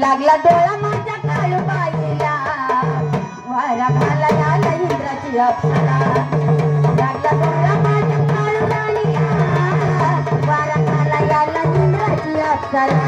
लागला डोळा माझ्या काळ बाईला. वारा खाला आला इंद्राची अप्सरा. लागला डोळा माझ्या काळ बाईला वारा खाला आला इंद्राची अप्सरा.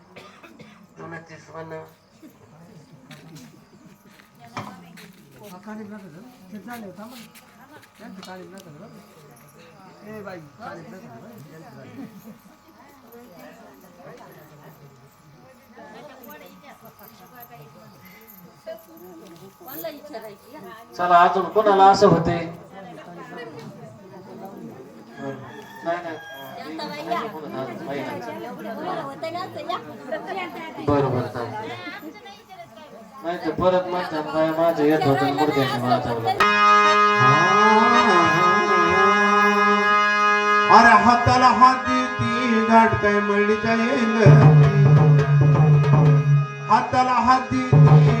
चला अजून कोणाला असं होते? नाही नाही बरोबर नाही परत म्हणतात माझं येत होत मुर्द्याने वाचवलं अरे हाताला हाती ती घाट काय म्हणली येईल हाताला हात ती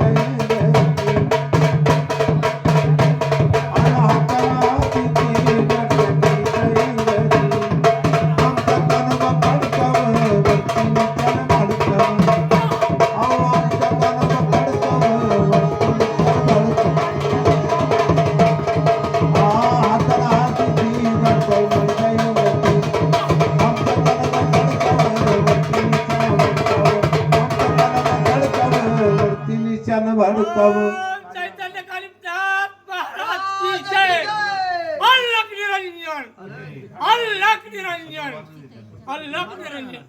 તમે બહાર ઉતાવો ચૈતન્ય કાલિદાસ મહારાજ કી જય અલખ નિરંજન અલખ નિરંજન અલખ નિરંજન